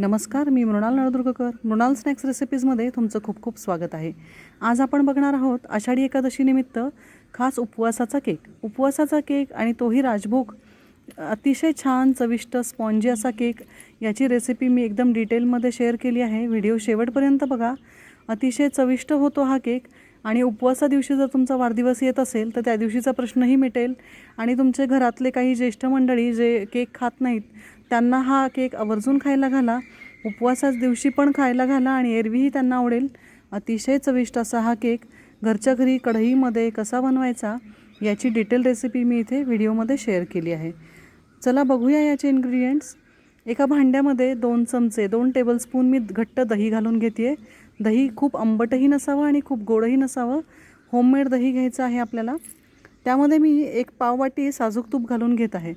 नमस्कार मी मृणाल नळदुर्गकर. मृणाल स्नॅक्स रेसिपीजमध्ये तुमचं खूप खूप स्वागत आहे. आज आपण बघणार आहोत आषाढी एकादशीनिमित्त खास उपवासाचा केक. उपवासाचा केक आणि तोही राजभोग. अतिशय छान चविष्ट स्पॉन्जी असा केक याची रेसिपी मी एकदम डिटेलमध्ये शेअर केली आहे. व्हिडिओ शेवटपर्यंत बघा. अतिशय चविष्ट होतो हा केक. आणि उपवासा दिवशी जर तुमचा वाढदिवस येत असेल तर त्या दिवशीचा प्रश्नही मिटेल. आणि तुमचे घरातले काही ज्येष्ठ मंडळी जे केक खात नाहीत त्यांना हा केक आवर्जून खायला घाला. उपवासाच दिवशी पण खायला घाला आणि एरवीही त्यांना आवडेल. अतिशय चविष्ट असा हा केक. घरच्या घरी कढईमध्ये कसा बनवायचा याची डिटेल रेसिपी मी इथे व्हिडिओमध्ये शेअर केली आहे. चला बघूया याचे इन्ग्रेडियंट्स एका भांड्यामध्ये दोन चमचे दोन टेबलस्पून मी घट्ट दही घालून घेते दही खूप आंबटही नसावं आणि खूप गोडही नसावं. होममेड दही घ्यायचं आहे आपल्याला. त्यामध्ये मी एक पाववाटी साजूक तूप घालून घेत आहे.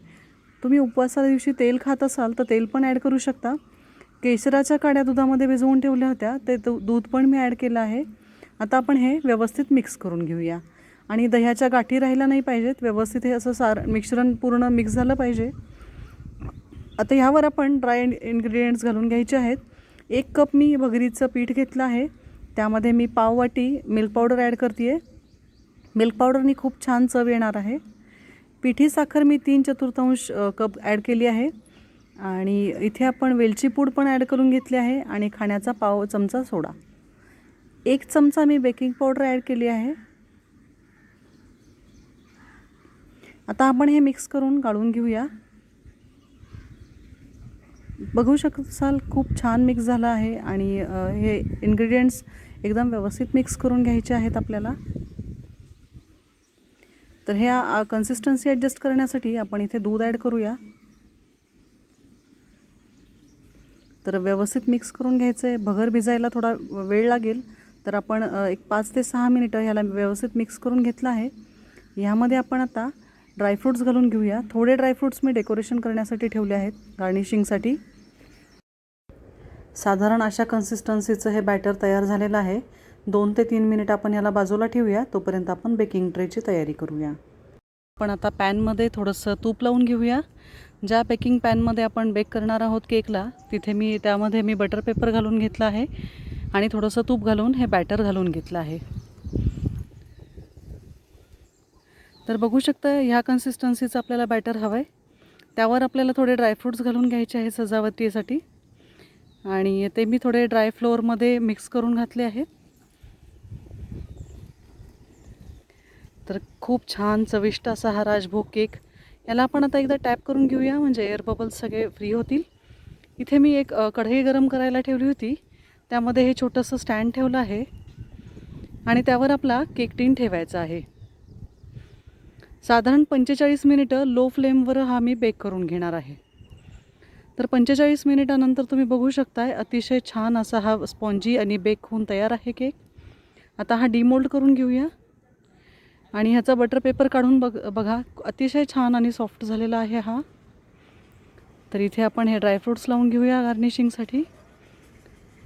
तुम्ही उपवासा दिवशी तेल खात असाल तर तेल पण ॲड करू शकता. केशराच्या काड्या दुधामध्ये भिजवून ठेवल्या होत्या. ते दू दूध पण मी ॲड केलं आहे. आता आपण हे व्यवस्थित मिक्स करून घेऊया. आणि दह्याच्या गाठी राहिल्या नाही पाहिजेत. व्यवस्थित हे असं सार मिश्रण पूर्ण मिक्स झालं पाहिजे. आता ह्यावर आपण ड्राय इन्ग्रेडियंट्स घालून घ्यायचे आहेत. एक कप मी भगरीचं पीठ घेतलं आहे. त्यामध्ये मी पाववाटी मिल्क पावडर ॲड करते आहे मिल्क पावडरनी खूप छान चव येणार आहे. पिठी साखर मी तीन चतुर्थांश कप ॲड केली आहे. आणि इथे आपण वेलची पूड पण ॲड करून घेतली आहे आणि खाण्याचा पाव चमचा सोडा. एक चमचा मी बेकिंग पावडर ॲड केली आहे. आता आपण हे मिक्स करून गाळून घेऊया. बघू शकसाल खूप छान मिक्स झालं आहे आणि हे इन्ग्रेडियंट्स एकदम व्यवस्थित मिक्स करून घ्यायचे आहेत आपल्याला. तर ह्या कन्सिस्टन्सी ॲडजस्ट करण्यासाठी आपण इथे दूध ॲड करूया. तर व्यवस्थित मिक्स करून घ्यायचं. आहे भगर भिजायला थोडा वेळ लागेल. तर आपण एक पाच ते सहा मिनिटं ह्याला व्यवस्थित मिक्स करून घेतलं आहे. ह्यामध्ये आपण आता ड्रायफ्रूट्स घालून घेऊया. थोडे ड्रायफ्रूट्स मी डेकोरेशन करण्यासाठी ठेवले आहेत. गार्निशिंगसाठी साधारण अशा कन्सिस्टन्सीचं हे बॅटर तयार झालेलं आहे. दोन ते तीन मिनिट आपण याला बाजूला ठेवूया. तोपर्यंत आपण बेकिंग ट्रेची तयारी करूया. आपण आता पॅनमध्ये थोडंसं तूप लावून घेऊया. ज्या बेकिंग पॅनमध्ये आपण बेक करणार आहोत केकला तिथे मी त्यामध्ये मी बटर पेपर घालून घेतला आहे. आणि थोडंसं तूप घालून हे बॅटर घालून घेतलं आहे. तर बघू शकता ह्या कन्सिस्टन्सीचं आपल्याला बॅटर हवं आहे त्यावर आपल्याला थोडे ड्रायफ्रूट्स घालून घ्यायचे आहे सजावटीसाठी. आणि ते मी थोडे ड्राय फ्लोअरमध्ये मिक्स करून घातले आहेत. तर खूप छान चविष्ट असा हा राजभोग केक याला आपण आता एकदा टॅप करून घेऊया म्हणजे एअर बबल्स सगळे फ्री होतील. इथे मी एक कढई गरम करायला ठेवली होती. त्यामध्ये हे छोटंसं स्टँड ठेवलं आहे. आणि त्यावर आपला केक टीन ठेवायचा आहे. साधारण पंचेचाळीस मिनिटं लो फ्लेमवर हा मी बेक करून घेणार आहे. तर पंचेचाळीस मिनिटानंतर तुम्ही बघू शकताय अतिशय छान असा हा स्पॉन्जी आणि बेक होऊन तयार आहे केक. आता हा डिमोल्ड करून घेऊया. आणि ह्याचा बटर पेपर काढून बघ बघा अतिशय छान आणि सॉफ्ट झालेला आहे हा. तर इथे आपण हे ड्रायफ्रूट्स लावून घेऊया गार्निशिंगसाठी.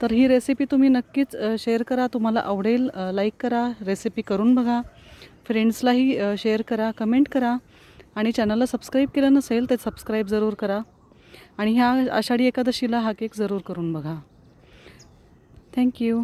तर ही रेसिपी तुम्ही नक्कीच शेअर करा. तुम्हाला आवडेल लाईक करा रेसिपी करून बघा. फ्रेंड्सलाही शेअर करा कमेंट करा. आणि चॅनलला सबस्क्राईब केलं नसेल तर सबस्क्राईब जरूर करा. आणि ह्या आषाढी एकादशीला हा केक जरूर करून बघा. थँक्यू